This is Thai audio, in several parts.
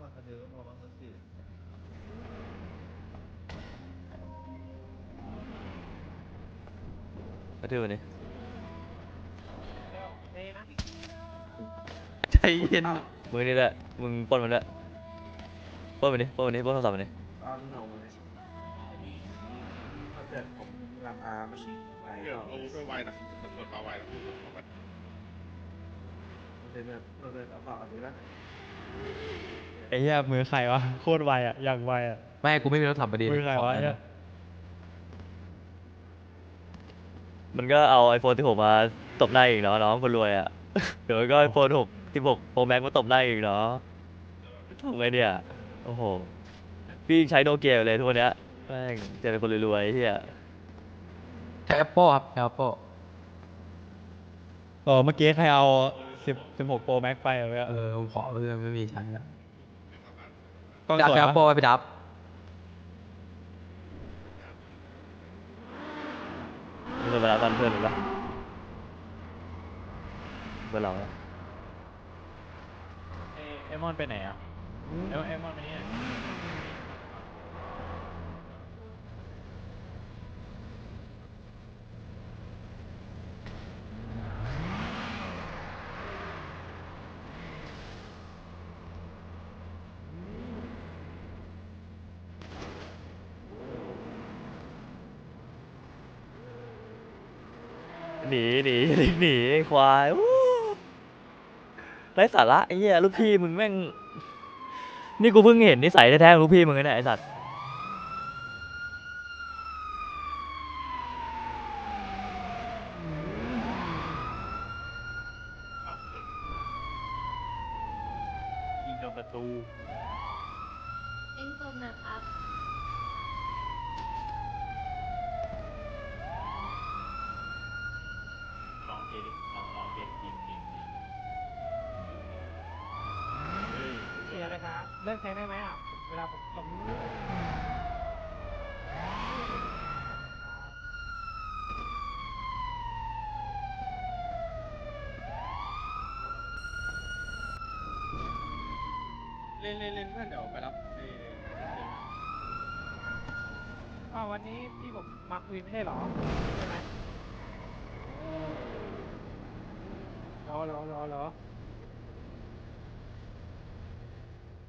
มาเดียวก็พอบ้างสักทีกระทืบมันดิใจเย็นมึงนี่แหละมึงปล้นมันด้วยปล้นมันดิปล้นมันดิปล้นโทรศัพท์มันดิเอาที่เอาเลยถ้าเกิดผมรำอาไม่ใช่ไปเดี๋ยวอาวุธไวนะตำรวจมาไวนะมันเป็นแบบเราเป็นเอาฝากอันนี้นะ ไอ้เหี้ยมือใครวะโคตรไวอะอย่างไวอะ ไม่กูไม่มีรถขับมาดีมือใครวะเนี่ยมันก็เอาไอโฟนที่ผมมาตบหน้าอีกเนาะน้องคนรวยอะ เดี๋ยวก็ไอโฟนหกที่หกโปรแม็กมาตบหน้าอีกเนาะทำไงเนี่ย โอ้โห พี่ยังใช้โนเกียอยู่เลยทุกวันเนี้ยแม่งจะเป็นคนรวยๆที่อะใช้ Apple ครับใช้ Apple เออเมื่อกี้ใครเอาสิบสิบหกโปรแม็กไปเอาไว้อะเออผมขอเพื่อนไม่มีใช้แล้ว กล้องดับสวยใช้ปะ Apple ไว้ไปดับมึงเป็นเวลาตอนเพื่อนหรือเปล่าเพื่อนเราอะเอมอนไปไหนอะเอเอมอนไปนี่ หนีหนีหนีไอ้ควายไร้สาระไอ้เหี้ยลูกพี่มึงแม่ง นี่กูเพิ่งเห็นนิสัยแท้ๆของลูกพี่มึงนะเนี่ยไอ้สัตว์ ยิงโดนประตู เล่นตรงนะครับ ลองเอดิลองลองเอยิงยิงยิงเคลียร์เลยครับเลิกแทงได้ไหมอะ เวลาผมผมเล่นเล่นเล่นเพื่อนเดี๋ยวไปรับอ๋อวันนี้พี่ผมมาคุยไม่ใช่เหรอใช่ไหม รอรอรอรอ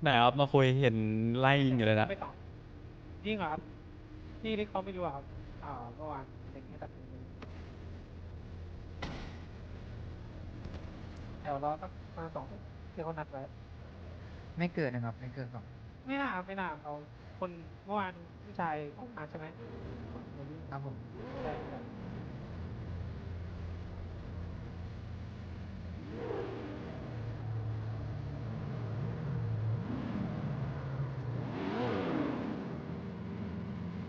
ไหนครับมาคุยเห็นไล่ยิงอยู่เลยนะ ไม่ตอบจริงเหรอครับที่ที่เขาไม่รู้อะครับอ่าเมื่อวานอย่างเงี้ยตัดมือแถวรอสักมาสองที่เขานัดไว้ ไม่เกิดนะครับ ไม่เกิดหรอกไม่น่าไม่น่าเอาคนเมื่อวานผู้ชายออกมาใช่ไหมคนคนนี้ครับผม ใช่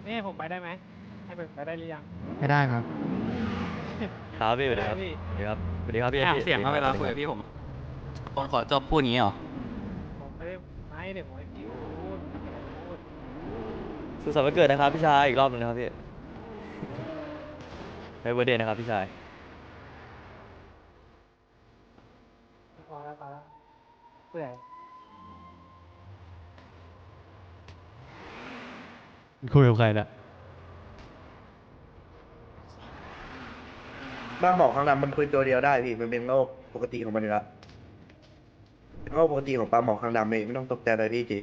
นี่ให้ผมไปได้ไหมให้ผมไปได้หรือยังไม่ได้ครับ ครับพี่สวัสดีครับได้พี่สวัสดีครับสวัสดีครับพี่อะพี่เสียงมาเวลาคุยกับพี่ผมคนขอจบพูดอย่างนี้เหรอผมไม่ได้ไม่เดี๋ยวผมให้พี่พูดพูดสุขสันต์วันเกิดนะครับพี่ชายอีกรอบหนึงนะครับพี่ให้เบอร์เดย์นะครับพี่ชายพอแล้วพอแล้วเปื่อย คุยกับใครน่ะบ้างบอกข้างหลังมันคุยตัวเดียวได้พี่มันเป็นโรคปกติของมันอยู่แล้วเป็นโรคปกติของปลาหมอข้างดำเองไม่ต้องตกใจอะไรพี่จี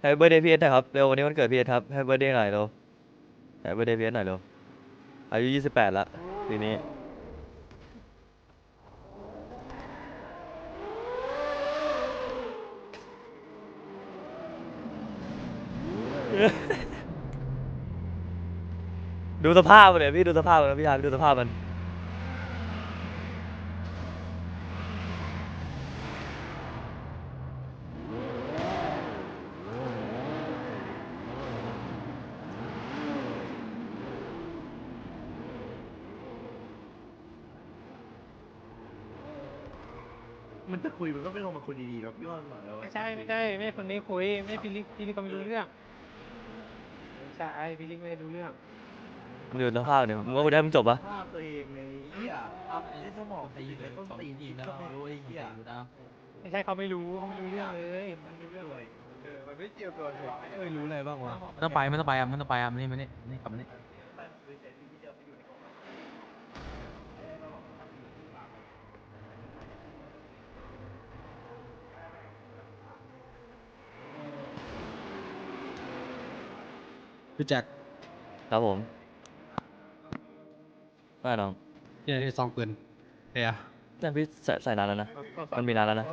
ให้เบอร์เดย์พีเอสหน่อยครับ เร็ววันนี้วันเกิดพีเอสครับให้เบอร์เดย์หน่อยเร็วให้เบอร์เดย์พีเอสหน่อยเร็วอายุยี่สิบแปดละ ทีนี้ ดูสภาพมันเลยพี่ดูสภาพมันนะพี่ชายดูสภาพมัน มันจะคุยมันก็ไม่ลงมาคุยดีๆครับพี่ว่าหน่อยแล้วไม่ใช่ไม่ใช่ไม่ใช่คนนี้คุยไม่พี่ลิพี่ลิก็ไม่รู้เรื่องไม่ใช่ช่พี่ลิงไม่ได้รู้เรื่องมึงดูสภาพเนี่ยมึงว่ากูได้มึงจบปะภาพตัวเองในเหี้ยไอ้สมองตีเลยต้นตีนก็ไม่รู้ไอ้เหี้ยไม่ใช่เขาไม่รู้เขาไม่รู้เรื่องเลยมันไม่รู้เรื่องเลยมันไม่เกี่ยวตัวเลยไม่เคยรู้อะไรบ้างวะไม่ต้องไปไม่ต้องไปอะไม่ต้องไปอะมานี่มานี่นี่กลับมานี่ พี่แจ็คครับผมไม่น้องเนี่ยที่ซองปืนเนี่ยแต่พี่ใส่ใส่นานแล้วนะ มันมีนานแล้วนะ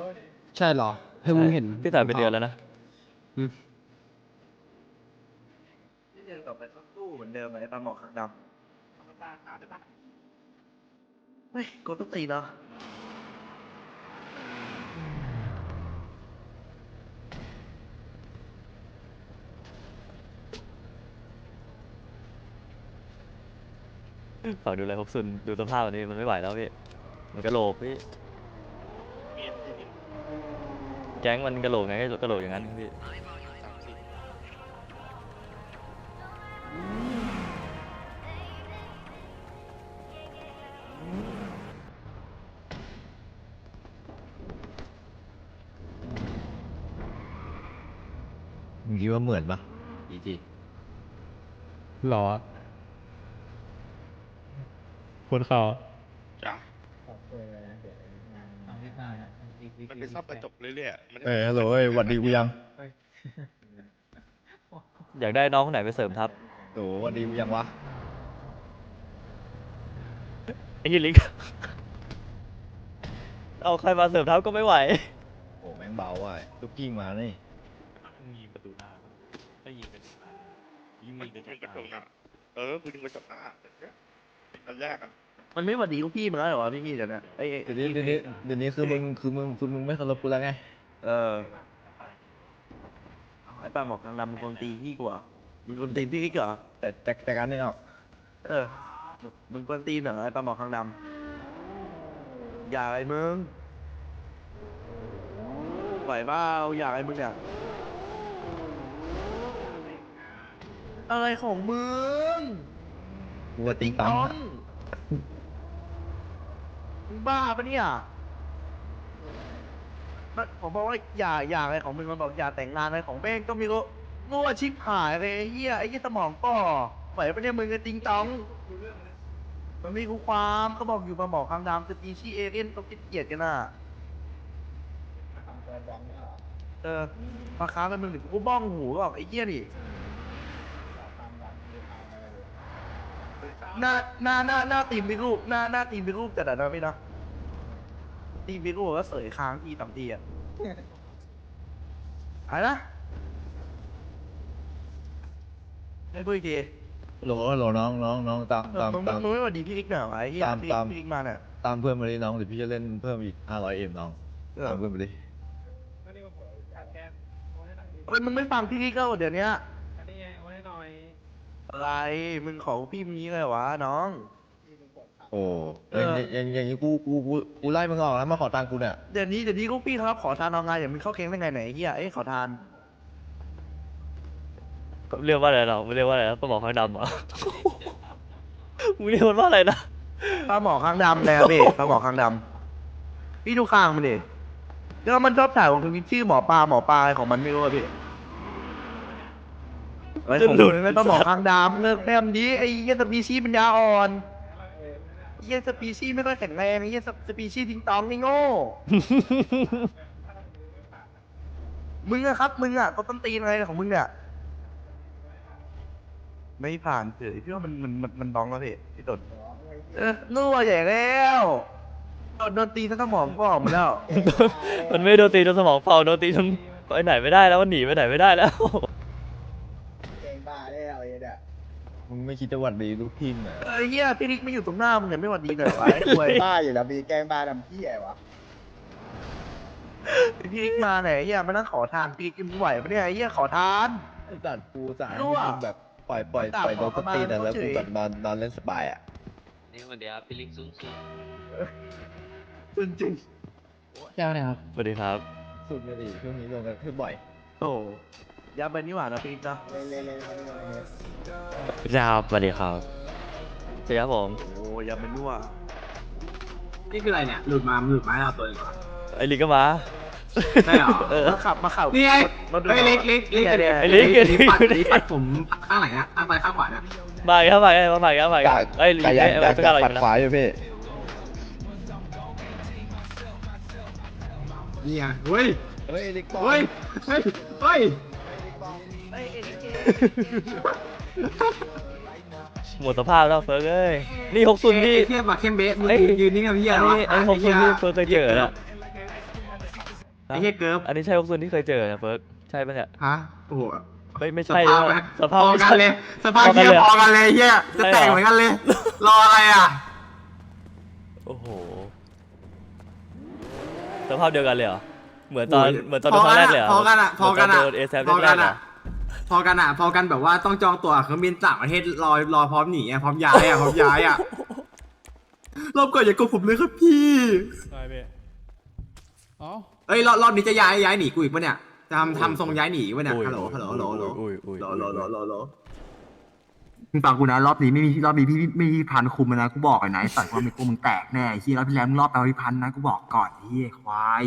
ใช่เหรอ เพิ่งเห็นพี่ใส่เป็นเดือนแล้วนะอืมที่เดินต่อไปก็สู้เหมือนเดิมไอ้ปลาหมอกข้างดำเฮ้ยกดต้นตีนเหรอ ฝากดูแลพบซุนดูสภาพวันนี้มันไม่ไหวแล้วพี่ มันกระโหลกพี่ แก๊งมันกระโหลกไงก็กระโหลกอย่างนั้นพี่ มึงคิดว่าเหมือนปะจีจีหรอ คนเขาจ้ะขอบคุณนะเดี๋ยวงานน้องพี่มานะอีกวิมันเป็นซ่อมกระจกเรื่อยๆมันเอ้ยฮัลโหลเอ้ยหวัดดีกูยังอยากได้น้องคนไหนไปเสริมทัพโหหวัดดีกูยังวะ ไอ้ยี่ลิง เอาใครมาเสริมทัพก็ไม่ไหว โอ้แม่งเบาว่ะลูกกิ้งมานี่ยิงประตูหน้าถ้ายิงเป็นยิงมันเป็นกระจกหน้าเออกูยิงกระจกหน้า อันแรกอะมันไม่หวัดดีกับพี่มึงแล้วเหรอพี่พี่เดี๋ยวนี้ไอ้เดี๋ยวนี้เดี๋ยวนี้เดี๋ยวนี้คือมึงคือมึงคือมึงไม่เคารพกูแล้วไง เออไอ้ปลาหมอกข้างดำมึงคนตีพี่กว่ามึงคนตีพี่กว่าแต่แต่แต่การนี่ออก เออมึงกวนตีนเหรอไอ้ปลาหมอข้างดำอย่าไอ้มึงไหวเปล่าอย่าไอ้มึงเนี่ยอะไรของมึง กูว่าติ๊งตังน้องมึงบ้าปะเนี่ยมันผมบอกว่าอย่าอย่าอะไรของมึงมันบอกอย่าแต่งงานอะไรของแม่งก็ไมีรู้โง่ชิบหายเลยไอ้เฮียไอ้เฮียสมองก่อไหวปะเนี่ยมึงจะติงตอง มันมีคูความเขาบอกอยู่มาบอกคำดำสปีชีเอเลี่ยนต้องคิดเกลียดกันน่ะ เออมาค้ากันมึงหรือกูบ้องหูก็บอกไอ้เหี้ยดิ หน้าหน้าหน้าหน้าตีมพิรูปหน้าหน้าตีมพิรูปจัดอะนะพี่นะตีมพิรูปก็เสยค้างทีสองทีอะอะไรนะให้พูดอีกทีโหลโหลน้องน้องน้องตามเออตามมึงตามมึงไม่หวัดดีพี่ลิกหน่อยวะไอ้เหี้ยตามพี่ตามพี่ลิกมาเนี่ยตามเพื่อนมาดิน้องเดี๋ยวพี่จะเล่นเพิ่มอีกห้าร้อยเอ็มน้องเออตามเพื่อนมาดิก็นี่ว่าผมขาดแคลนโอนให้หน่อยดิเฮ้ยมึงไม่ฟังพี่ลิกก็เดี๋ยวนี้ อันนี้ไงโอนให้หน่อย อะไรมึงขอพี่มีเลยวะน้อง โอ้เออ อย่างอย่างอย่างนี้กูกูกูกูไล่มึงออกแล้วมาขอตังค์กูเนี่ยเดี๋ยวนี้เดี๋ยวนี้ลูกพี่ครับขอทานเอาไงอย่างมึงเข้าเค้งได้ไงไหนยไอ้เฮียเอ้ยขอทานเรียกว่าอะไรเราไม่เรียกว่าอะไรนะปลาหมอข้างดำเหรอ มึงเรียกมันว่าอะไรนะปลาหมอข้างดำเลยอะพี่ปลาหมอข้างดำพี่ดูข้างมันดิแล้วมันชอบถ่ายของทวิตชื่อหมอปลาหมอปลาอะไรของมันไม่รู้อะพี่ ไอ้ยของมึงไม่ปลาหมอข้างดำเลิกแม่มดีไอ้เหี้ยสปีชีส์ปัญญาอ่อนไอ้เหี้ยสปีชีส์ไม่ค่อยแข็งแรงไอ้เหี้ยสปีชีส์ทิ้งตองนี่โง่ มึงอะครับ มึงอะก็ต้นตีนอะไรของมึงเนี่ยไม่ผ่านเฉยพี่ว่ามันมันมันมันน้องแล้วพี่พี่ตดเออนู่นใหญ่แล้วโดนโดนตีทั้งสมองก็ออกมาแล้ว มันไม่โดนตีจนสมองเฝ้าโดนตีจนไปไหนไม่ได้แล้วมันหนีไปไหนไม่ได้แล้ว มึงไม่คิดจะหวัดดีลูกกิ้งเหรอเอ้ยเฮียพี่ลิกไม่อยู่ตรงหน้ามึงเนี่ยไม่หวัดดีหน่อยวะไอ้ควยบ้าอยู่แล้วมีแกล้งบ้าดำพี่ไอ้วะพี่ลิกมาไหนยเฮียมานั่งขอทานพี่ลิกกินไหวปะเนี่ยไอ้เฮียขอทาน ไอ้สัตว์กูสายรั่วมึงแบบปล่อยปล่อยตามปล่อยโดนขสอประมาณตีนอะแล้วเฉกูยแบบนอนนอนเล่นสบายอะนี่วันเดียวพี่ลิงสูงสุดจริงจริงแก้วเนี่ยครับ สวัสดีครับ สุดเลยดิช่วงนี้ลงกันคือบ่อยๆโอ้ ยาเบนนี่หว่านะพี่จ้าครับสวัสดีครับสวัสดีครับผม โอ้ยาเบนนี่หว่านี่คืออะไรเนี่ย หลุดมาหลุดมาให้เราตัวเองเหรอไอ้ลิกก็มาใช่เหรอเออมาขับมาขับนี่ไงรถดูเฮ้ยเล็กเล็กเล็กเนี่ยไอ้เล็กนี่ปัดนี่ปัดผมข้างไหนนะข้างไปข้างขวานะมาอีกครับมาอีกครับมาอีกครับมาอีกครับไอ้ลิกกาไอ้ยันไอ้กาตัวกลางเราอปัดยู่นะขวาอยู่พี่นี่ไงเฮ้ยเฮ้ยลิกบอลเฮ้ยเฮ้ยเฮ้ย หมดสภาพแล้วเฟิร์กเอ้ย นี่หกศูนย์ที่ ไอ้เทียบมาเข้มเบสมึงเอ้ย ยืนนิ่งกับพี่อัอะนไรวะนี้ไอ้หกศูนย์ที่เฟิร์กเคยเจอน่ะไอ้เหี้ยเกิร์ฟอันนี้ใช่หกศูนย์ที่เคยเจอนะเฟิร์กใช่ปะเนี่ย ฮะโอ้โหไม่ไม่สใช่ภาพนะไหมสภาพพอไม่กันใช่เลยสภาพพอกันเทียเลยพอกันเลยเฮียจะใช่เหรอแต่งเหมือนกันเลย รออะไรอะโอ้โห สภาพเดียวกันเลยเหรอ เหมือนตอน เหมือนตอนโดนครั้งแรกเลยเหรอพอกันอะพอกันอะเหมืโดนเอซพอแรกักนๆเหรอะ อ พอกันอะ พอกันแบบว่าต้องจองตั๋วเครื่องบินต่างประเทศรอรอพร้อมหนีอะพร้อมย้ายอะพร้อมย้ายอะรอบก่อนอย่าโกงผมเลยครับพี่ ได้พี่เอ้า เอ้ยรอบรอบนี้จะย้ายย้ายหนีกูอีกปะเนี่ยจะทำทำทรงย้ายหนีปะเนี่ยฮัลโหลฮัลโหลฮัลโหลฮัลโหลอุ้ยอุ้ยฮัลโหลฮัลโหลฮัลโหลฮัลโหลมึงฟังกูนะรอบนี้ไม่มีรอบนี้พี่ไม่มีพันคุมแล้วนะกูบอกเลยนะไอ้สัตว์ว่ามีกูมึงแตกแน่ไอ้ที่รอบที่แล้วมึงรอบแปลว่าพันนะกูบอกก่อนไอ้เฮียควาย